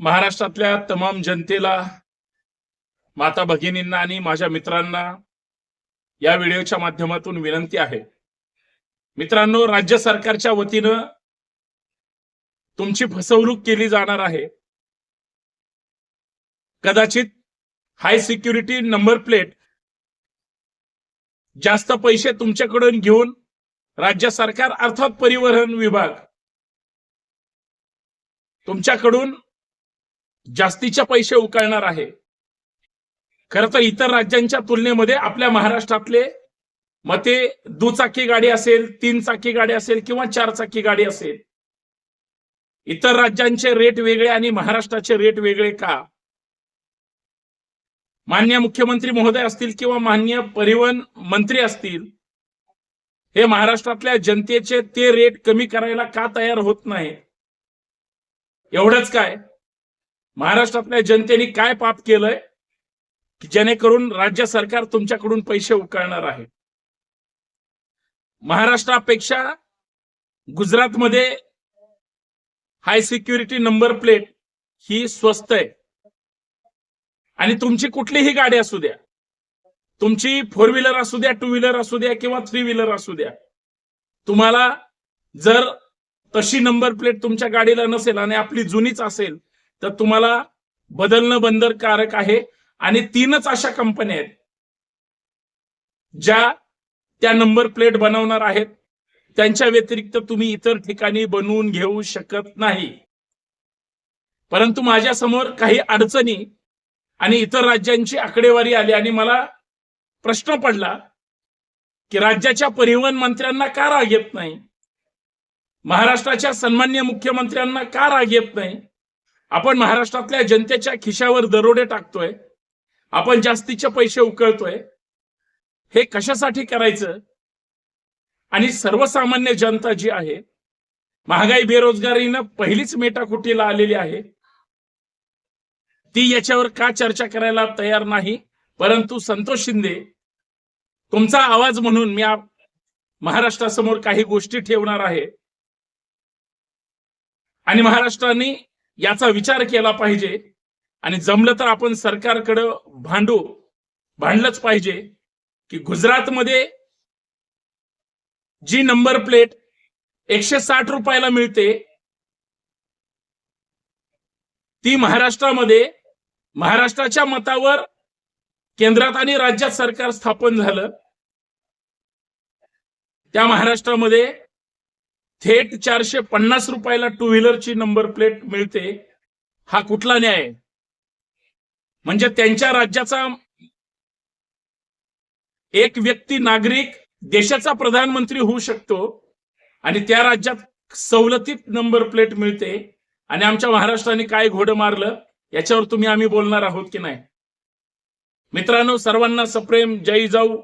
महाराष्ट्रातल्या तमाम जनतेला माता भगिनींना आणि माझ्या मित्रांना या व्हिडिओच्या माध्यमातून विनंती आहे. मित्रांनो राज्य सरकारच्या वतीनं तुमची फसवणूक केली जाणार आहे. कदाचित हाय सिक्युरिटी नंबर प्लेट जास्त पैसे तुमच्याकडून घेऊन राज्य सरकार अर्थात परिवहन विभाग तुमच्याकडून जास्तीचे पैसे उकळणार आहे. खर तर इतर राज्यांच्या तुलनेमध्ये आपल्या महाराष्ट्रातले मग ते दुचाकी गाडी असेल तीन चाकी गाडी असेल किंवा चार चाकी गाडी असेल. इतर राज्यांचे रेट वेगळे आणि महाराष्ट्राचे रेट वेगळे का? मान्य मुख्यमंत्री महोदय असतील किंवा मान्य परिवहन मंत्री असतील हे महाराष्ट्रातल्या जनतेचे ते रेट कमी करायला का तयार होत नाही एवढंच काय? महाराष्ट्रातल्या जनतेने काय पाप केलंय? की जेणेकरून राज्य सरकार तुमच्याकडून पैसे उकळणार आहे. महाराष्ट्रापेक्षा गुजरातमध्ये हाय सिक्युरिटी नंबर प्लेट ही स्वस्त आहे. आणि तुमची कुठलीही गाडी असू द्या तुमची फोर व्हीलर असू द्या टू व्हीलर असू द्या किंवा थ्री व्हीलर असू द्या तुम्हाला जर तशी नंबर प्लेट तुमच्या गाडीला नसेल आणि आपली जुनीच असेल तर तुम्हाला बदलणं बंधनकारक आहे. आणि तीनच अशा कंपन्या आहेत ज्या त्या नंबर प्लेट बनवणार आहेत. त्यांच्या व्यतिरिक्त तुम्ही इतर ठिकाणी बनवून घेऊ शकत नाही. परंतु माझ्यासमोर काही अडचणी आणि इतर राज्यांची आकडेवारी आली आणि मला प्रश्न पडला की राज्याच्या परिवहन मंत्र्यांना का राग येत नाही? महाराष्ट्राच्या सन्मान्य मुख्यमंत्र्यांना का राग येत नाही? आपण महाराष्ट्रातल्या जनतेच्या खिशावर दरोडे टाकतोय आपण जास्तीचे पैसे उकळतोय हे कशासाठी करायचं? आणि सर्वसामान्य जनता जी आहे महागाई बेरोजगारीनं पहिलीच मेटाकुटीला आलेली आहे. ती याच्यावर का चर्चा करायला तयार नाही? परंतु संतोष शिंदे तुमचा आवाज म्हणून मी महाराष्ट्रासमोर काही गोष्टी ठेवणार आहे. आणि महाराष्ट्राने याचा विचार केला पाहिजे. आणि जमलं तर आपण सरकारकडं भांडू भांडलंच पाहिजे. की गुजरातमध्ये जी नंबर प्लेट एकशे साठ रुपयाला मिळते ती महाराष्ट्रामध्ये महाराष्ट्राच्या मतावर केंद्रात आणि राज्यात सरकार स्थापन झालं. त्या महाराष्ट्रामध्ये थेट चारशे पन्नास रुपयाला टू व्हीलरची नंबर प्लेट मिळते. हा कुठला न्याय? म्हणजे त्यांच्या राज्याचा एक व्यक्ती नागरिक देशाचा प्रधानमंत्री होऊ शकतो आणि त्या राज्यात सवलतीत नंबर प्लेट मिळते. आणि आमच्या महाराष्ट्राने काय घोडं मारलं याच्यावर तुम्ही आम्ही बोलणार आहोत की नाही? मित्रांनो सर्वांना सप्रेम जय जाऊ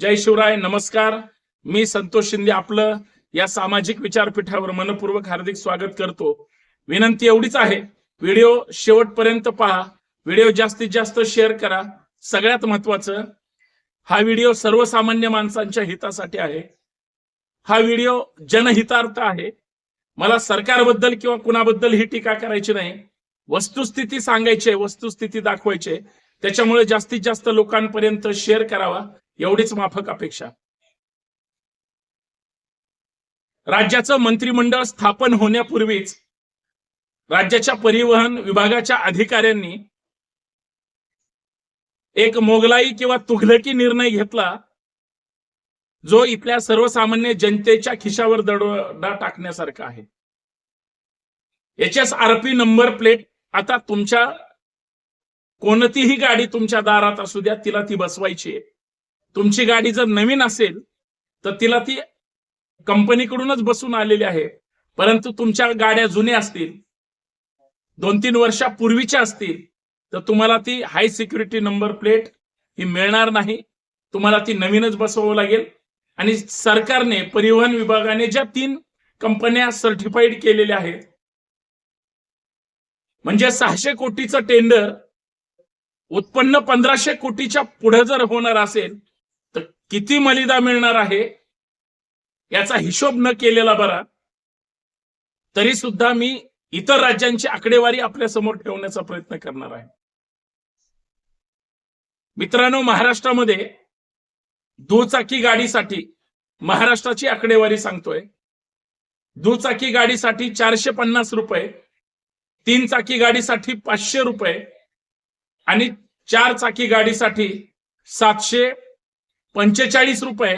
जय शिवराय नमस्कार. मी संतोष शिंदे आपलं. या सामाजिक विचारपीठावर मनपूर्वक हार्दिक स्वागत करतो. विनंती एवढीच आहे. व्हिडिओ शेवटपर्यंत पहा. व्हिडिओ जास्तीत जास्त शेअर करा. सगळ्यात महत्वाचं हा व्हिडिओ सर्वसामान्य माणसांच्या हितासाठी आहे. हा व्हिडिओ जनहितार्थ आहे. मला सरकारबद्दल किंवा कुणाबद्दल ही टीका करायची नाही. वस्तुस्थिती सांगायची आहे, वस्तुस्थिती दाखवायची आहे. त्याच्यामुळे जास्तीत जास्त लोकांपर्यंत शेअर करावा. एवढीच माफक अपेक्षा. राज्याचं मंत्रिमंडळ स्थापन होण्यापूर्वीच राज्याच्या परिवहन विभागाच्या अधिकाऱ्यांनी एक मोगलाई किंवा तुघलकी निर्णय घेतला जो इथल्या सर्वसामान्य जनतेच्या खिशावर दडोडा टाकण्यासारखा आहे. H S R P number plate आता तुमच्या कोणतीही गाडी तुमच्या दारात असू द्या तिला ती बसवायची आहे. तुमची गाडी जर नवीन असेल तर तिला ती कंपनीकडूनच बसून आलेली आहे. परंतु तुमच्या गाड्या जुन्या असतील. दोन तीन वर्षापूर्वीच्या असतील. तर तुम्हाला ती हाय सिक्युरिटी नंबर प्लेट ही मिळणार नाही. तुम्हाला ती नवीनच बसवावं लागेल. आणि सरकारने परिवहन विभागाने ज्या तीन कंपन्या सर्टिफाईड केलेल्या आहेत. म्हणजे सहाशे कोटीचं टेंडर उत्पन्न पंधराशे कोटीच्या पुढे जर होणार असेल तर किती मलिदा मिळणार आहे? याचा हिशोब न केलेला बरा. तरी सुद्धा मी इतर राज्यांची आकडेवारी आपल्यासमोर ठेवण्याचा प्रयत्न करणार आहे. मित्रांनो महाराष्ट्रामध्ये दुचाकी गाडीसाठी महाराष्ट्राची आकडेवारी सांगतोय. दुचाकी गाडीसाठी चारशे पन्नास रुपये तीन चाकी गाडीसाठी पाचशे रुपये आणि चार चाकी गाडीसाठी सातशे पंचेचाळीस रुपये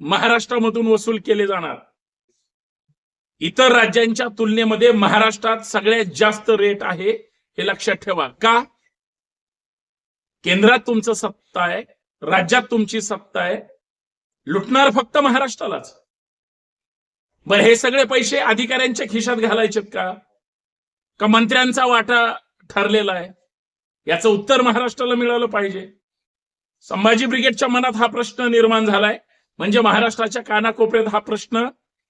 महाराष्ट्रामधून वसूल केले जाणार. इतर राज्यांच्या तुलनेमध्ये महाराष्ट्रात सगळ्यात जास्त रेट आहे हे लक्षात ठेवा. का? केंद्रात तुमचं सत्ता आहे राज्यात तुमची सत्ता आहे लुटणार फक्त महाराष्ट्रालाच. बरं हे सगळे पैसे अधिकाऱ्यांच्या खिशात घालायचेत का? का मंत्र्यांचा वाटा ठरलेला आहे? याचं उत्तर महाराष्ट्राला मिळालं पाहिजे. संभाजी ब्रिगेडच्या मनात हा प्रश्न निर्माण झालाय. म्हणजे महाराष्ट्राच्या कानाकोपऱ्यात हा प्रश्न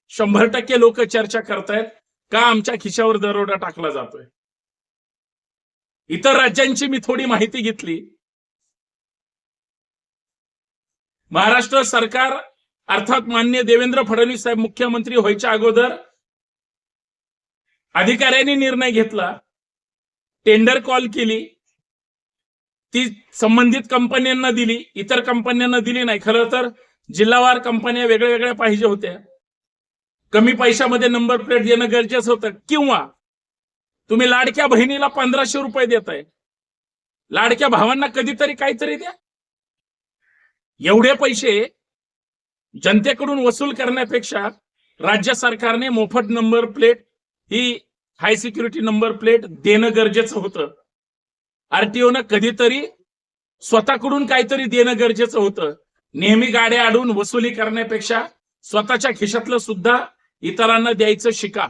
शंभर टक्के लोक चर्चा करतायत का आमच्या खिशावर दरोडा टाकला जातोय? इतर राज्यांची मी थोडी माहिती घेतली. महाराष्ट्र सरकार अर्थात मान्य देवेंद्र फडणवीस साहेब मुख्यमंत्री व्हायच्या अगोदर अधिकाऱ्यांनी निर्णय घेतला. टेंडर कॉल केली. ती संबंधित कंपन्यांना दिली. इतर कंपन्यांना दिली नाही. खरं तर जिल्हावार कंपन्या वेगळ्या वेगळ्या पाहिजे होत्या. कमी पैशामध्ये नंबर प्लेट देणं गरजेचं होतं. किंवा तुम्ही लाडक्या बहिणीला पंधराशे रुपये देताय. लाडक्या भावांना कधीतरी काहीतरी द्या. एवढे पैसे जनतेकडून वसूल करण्यापेक्षा राज्य सरकारने मोफत नंबर प्लेट ही हाय सिक्युरिटी नंबर प्लेट देणं गरजेचं होतं. आरटीओनं कधीतरी स्वतःकडून काहीतरी देणं गरजेचं होतं. नेहमी गाड्या अडून वसुली करण्यापेक्षा स्वतःच्या खिशातलं सुद्धा इतरांना द्यायचं शिका.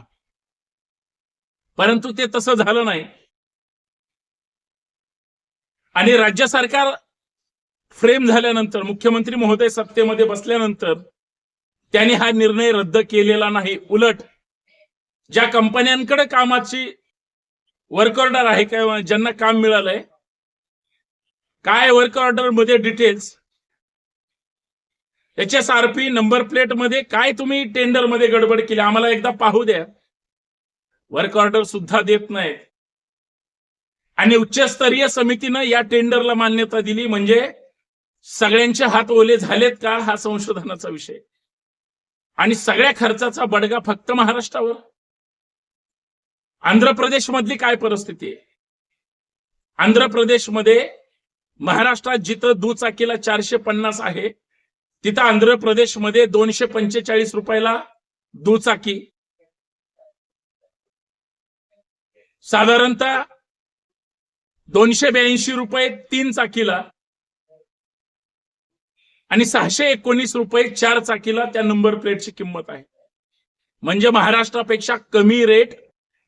परंतु ते तसं झालं नाही. आणि राज्य सरकार फ्रेम झाल्यानंतर मुख्यमंत्री महोदय सत्तेमध्ये बसल्यानंतर त्यांनी हा निर्णय रद्द केलेला नाही. उलट ज्या कंपन्यांकडे कामाची वर्क ऑर्डर आहे किंवा ज्यांना काम मिळालंय काय वर्क ऑर्डरमध्ये details H S R P number प्लेटमध्ये काय तुम्ही टेंडरमध्ये गडबड केली? आम्हाला एकदा पाहू द्या. वर्क ऑर्डर सुद्धा देत नाहीत. आणि उच्चस्तरीय समितीनं या टेंडरला मान्यता दिली म्हणजे सगळ्यांचे हात ओले झालेत का हा संशोधनाचा विषय. आणि सगळ्या खर्चाचा बडगा फक्त महाराष्ट्रावर. आंध्र प्रदेश मधली काय परिस्थिती आहे? आंध्र प्रदेशमध्ये महाराष्ट्रात जिथं दुचाकीला चारशे पन्नास आहे तिथं आंध्र प्रदेशमध्ये दोनशे पंचेचाळीस रुपयाला दुचाकी. साधारणतः दोनशे ब्याऐंशी रुपये तीन चाकीला आणि सहाशे एकोणीस रुपये चार चाकीला त्या नंबर प्लेटची किंमत आहे. म्हणजे महाराष्ट्रापेक्षा कमी रेट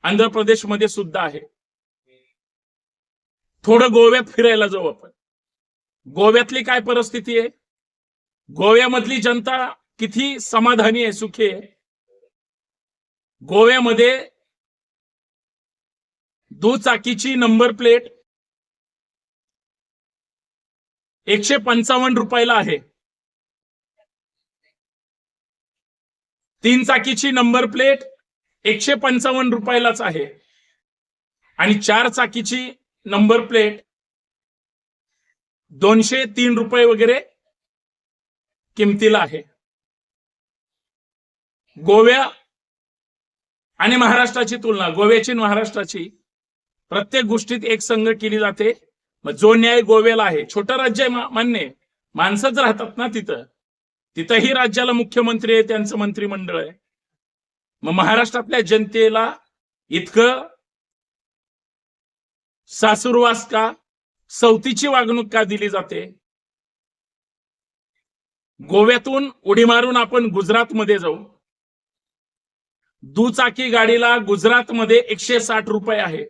आंध्र प्रदेशमध्ये सुद्धा आहे. थोडं गोव्यात फिरायला जाऊ आपण. गोव्यातली काय परिस्थिती आहे? गोव्यामधली जनता किती समाधानी आहे सुखी आहे. गोव्यामध्ये दुचाकीची नंबर प्लेट एकशे पंचावन्न रुपयाला आहे. तीन चाकीची नंबर प्लेट एकशे पंचावन्न रुपयालाच आहे. आणि चार चाकीची नंबर प्लेट दोनशे तीन रुपये वगैरे किमतीला आहे. गोव्या आणि महाराष्ट्राची तुलना गोव्याची महाराष्ट्राची प्रत्येक गोष्टीत एक संघ केली जाते. मग जो न्याय गोव्याला आहे छोटं राज्य आहे मान्य माणसंच राहतात ना तिथं. तिथंही राज्याला मुख्यमंत्री आहे त्यांचं मंत्रिमंडळ आहे. मग महाराष्ट्रातल्या जनतेला इतकं सासुरवास का सवतीची वागणूक का दिली जाते? गोव्यातून उडी मारून आपण गुजरातमध्ये जाऊ. दुचाकी गाडीला गुजरातमध्ये एकशे साठ रुपये आहे.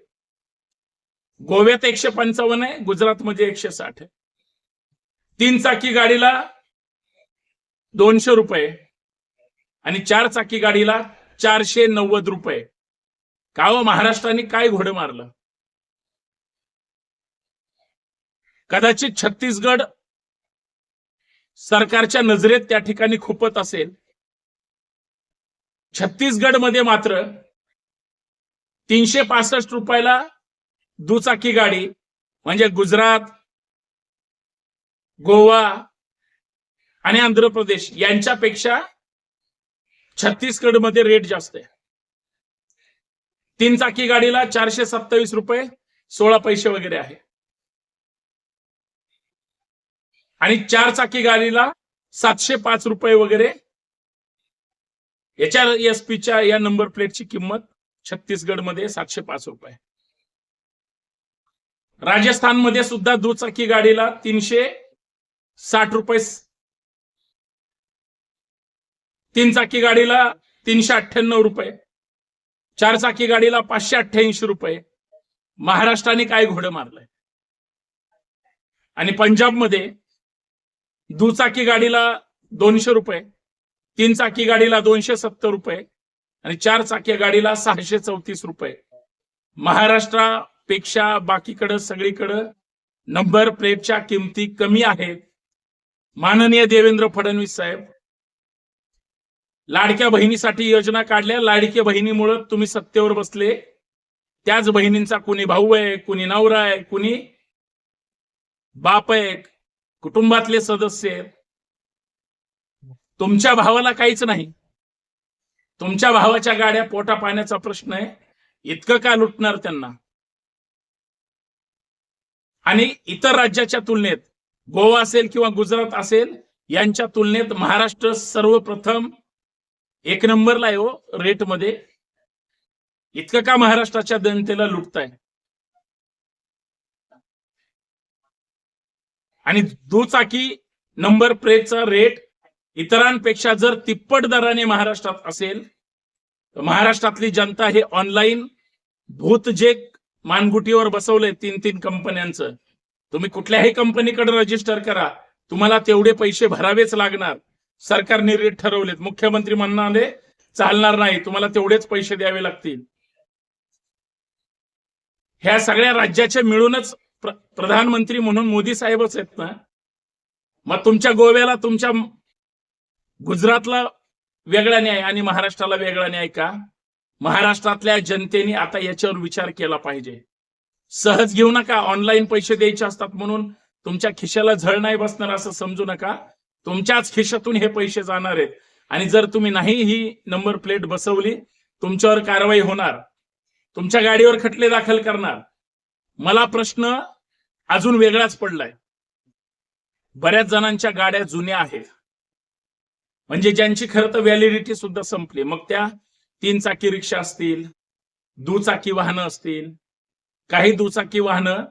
गोव्यात एकशे पंचावन्न आहे गुजरातमध्ये एकशे साठ आहे. तीन चाकी गाडीला दोनशे रुपये आणि चार चाकी गाडीला चारशे नव्वद रुपये का हो महाराष्ट्राने काय घोडं मारलं? कदाचित छत्तीसगड सरकारच्या नजरेत त्या ठिकाणी खुपत असेल. छत्तीसगडमध्ये मात्र तीनशे पासष्ट रुपयाला दुचाकी गाडी म्हणजे गुजरात गोवा आणि आंध्र प्रदेश यांच्यापेक्षा छत्तीसगडमध्ये रेट जास्त आहे. तीन चाकी गाडीला चारशे सत्तावीस रुपये सोळा पैसे वगैरे आहे. आणि चार चाकी गाडीला सातशे पाच रुपये वगैरे. याच्या एस पीच्या या नंबर प्लेटची किंमत छत्तीसगडमध्ये सातशे पाच रुपये. राजस्थानमध्ये सुद्धा दुचाकी गाडीला तीनशे साठ रुपये तीन चाकी गाडीला तीनशे अठ्ठ्याण्णव रुपये. चार चाकी गाडीला पाचशे अठ्ठ्याऐंशी रुपये. महाराष्ट्राने काय घोडं मारलंय? आणि पंजाबमध्ये दुचाकी गाडीला दोनशे रुपये तीन चाकी गाडीला दोनशे सत्तर रुपये आणि चार चाकी गाडीला सहाशे चौतीस रुपये. महाराष्ट्रापेक्षा बाकीकडं सगळीकडं नंबर प्लेटच्या किमती कमी आहेत. माननीय देवेंद्र फडणवीस साहेब लाडक्या बहिणीसाठी योजना काढल्या. लाडक्या बहिणीमुळं तुम्ही सत्तेवर बसले. त्याच बहिणींचा कुणी भाऊ आहे कुणी नवरा आहे कुणी बाप आहे कुटुंबातले सदस्य आहेत. तुमच्या भावाला काहीच नाही. तुमच्या भावाच्या गाड्या पोटा पाण्याचा प्रश्न आहे. इतकं का लुटणार त्यांना? आणि इतर राज्याच्या तुलनेत गोवा असेल किंवा गुजरात असेल यांच्या तुलनेत महाराष्ट्र सर्वप्रथम एक नंबरला आहे हो रेटमध्ये. इतकं का महाराष्ट्राच्या जनतेला लुटताय? आणि दुचाकी नंबर प्लेटचा रेट इतरांपेक्षा जर तिप्पट दराने महाराष्ट्रात असेल तर महाराष्ट्रातली जनता हे ऑनलाईन भूत जे मानगुटीवर बसवलंय तीन तीन कंपन्यांचं तुम्ही कुठल्याही कंपनीकडे रजिस्टर करा. तुम्हाला तेवढे पैसे भरावेच लागणार. सरकारने रेट ठरवलेत. मुख्यमंत्री म्हणाले चालणार नाही. तुम्हाला तेवढेच पैसे द्यावे लागतील. ह्या सगळ्या राज्याचे मिळूनच प्र- प्रधानमंत्री म्हणून मोदी साहेबच आहेत ना? मग तुमच्या गोव्याला तुमच्या गुजरातला वेगळा न्याय आणि महाराष्ट्राला वेगळा न्याय का? महाराष्ट्रातल्या जनतेने आता याच्यावर विचार केला पाहिजे. सहज घेऊ नका ऑनलाईन पैसे द्यायचे असतात म्हणून तुमच्या खिशाला झळ नाही बसणार असं समजू नका. तुमच्याच खिशातून हे पैसे जाणार आहेत. आणि जर तुम्ही नाही ही नंबर प्लेट बसवली तुमच्यावर कारवाई होणार. तुमच्या गाडीवर खटले दाखल करणार. मला प्रश्न अजून वेगळाच पडलाय. बऱ्याच जणांच्या गाड्या जुन्या आहेत. म्हणजे ज्यांची खरं तर व्हॅलिडिटी सुद्धा संपली. मग त्या तीन चाकी रिक्षा असतील दुचाकी वाहनं असतील काही दुचाकी वाहनं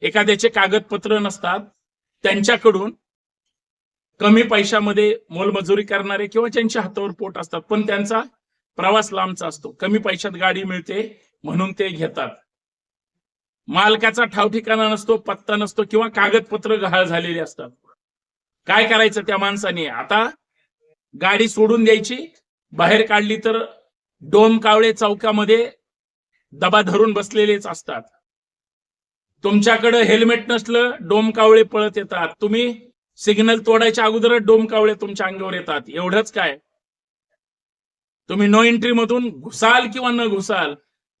एखाद्याचे कागदपत्र नसतात त्यांच्याकडून कमी पैशामध्ये मोलमजुरी करणारे किंवा ज्यांच्या हातावर पोट असतात पण त्यांचा प्रवास लांबचा असतो. कमी पैशात गाडी मिळते म्हणून ते घेतात. मालकाचा ठाव ठिकाणा नसतो पत्ता नसतो किंवा कागदपत्र गहाळ झालेली असतात. काय करायचं त्या माणसाने? आता गाडी सोडून द्यायची बाहेर काढली तर डोम कावळे चौकामध्ये दबा धरून बसलेलेच असतात. तुमच्याकडे हेल्मेट नसलं डोम कावळे पळत येतात. तुम्ही सिग्नल तोडायच्या अगोदर डोम कावळे तुमच्या अंगावर येतात. एवढंच काय? तुम्ही नो एंट्री मधून घुसाल किंवा न घुसाल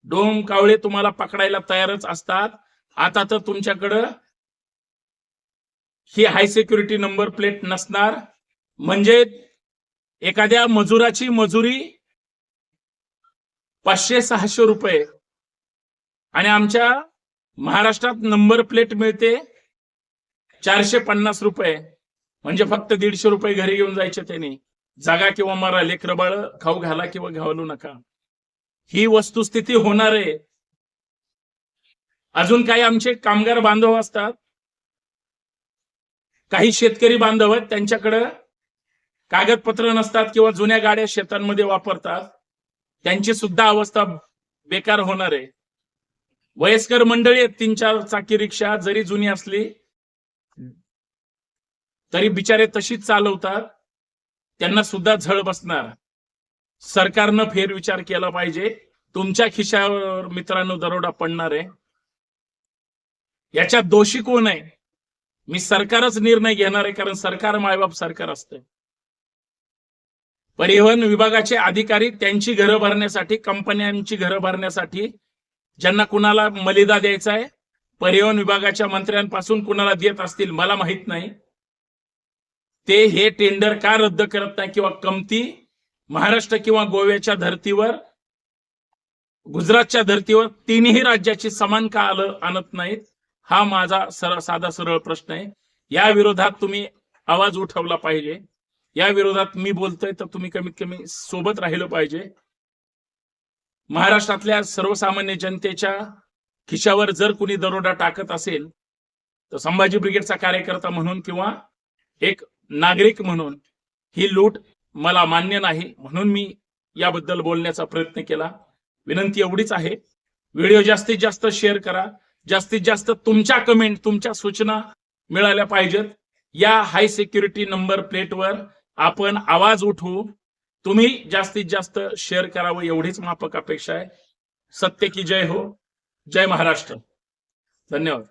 डोम कावळे तुम्हाला पकडायला तयारच असतात. आता तर तुमच्याकडं ही हाय सिक्युरिटी नंबर प्लेट नसणार. म्हणजे एखाद्या मजुराची मजुरी पाचशे सहाशे रुपये. आणि आमच्या महाराष्ट्रात नंबर प्लेट मिळते चारशे पन्नास रुपये. म्हणजे फक्त दीडशे रुपये घरी घेऊन जायचे त्यांनी. जागा किंवा मारा लेकरबाळ खाऊ घाला किंवा घालू नका. ही वस्तुस्थिती होणार आहे. अजून काही आमचे कामगार बांधव असतात. काही शेतकरी बांधव आहेत त्यांच्याकडं कागदपत्र नसतात किंवा जुन्या गाड्या शेतांमध्ये वापरतात. त्यांची सुद्धा अवस्था बेकार होणार आहे. वयस्कर मंडळी आहेत तीन चार चाकी रिक्षा जरी जुनी असली तरी बिचारे तशीच चालवतात. त्यांना सुद्धा झळ बसणार. सरकारनं फेरविचार केला पाहिजे. तुमच्या खिशावर मित्रांनो दरोडा पडणार आहे. याच्यात दोषी कोण आहे? मी सरकारच निर्णय घेणार आहे कारण सरकार मायबाप सरकार असते परिवहन विभागाचे अधिकारी त्यांची घरं भरण्यासाठी कंपन्यांची घरं भरण्यासाठी ज्यांना कुणाला मलिदा द्यायचा आहे परिवहन विभागाच्या मंत्र्यांपासून कुणाला देत असतील मला माहीत नाही. ते हे टेंडर का रद्द करत नाही किंवा कमती महाराष्ट्र किंवा गोव्याच्या धर्तीवर गुजरातच्या धर्तीवर तिन्ही राज्याची समान का आलं आणत नाहीत. हा माझा सरळ साधा सरळ प्रश्न आहे. या विरोधात तुम्ही आवाज उठवला पाहिजे. या विरोधात मी बोलतोय तर तुम्ही कमीत कमी सोबत राहिलं पाहिजे. महाराष्ट्रातल्या सर्वसामान्य जनतेच्या खिशावर जर कुणी दरोडा टाकत असेल तर संभाजी ब्रिगेडचा कार्यकर्ता म्हणून किंवा एक नागरिक म्हणून ही लूट मला मान्य नाही म्हणून मी याबद्दल बोलण्याचा प्रयत्न केला. विनंती एवढीच आहे. व्हिडिओ जास्तीत जास्त शेअर करा. जास्तीत जास्त तुमच्या कमेंट तुमच्या सूचना मिळाल्या पाहिजेत. या हाय सिक्युरिटी नंबर प्लेटवर आपण आवाज उठवू. तुम्ही जास्तीत जास्त शेअर करावं एवढीच माफक अपेक्षा आहे. सत्य की जय हो. जय महाराष्ट्र. धन्यवाद.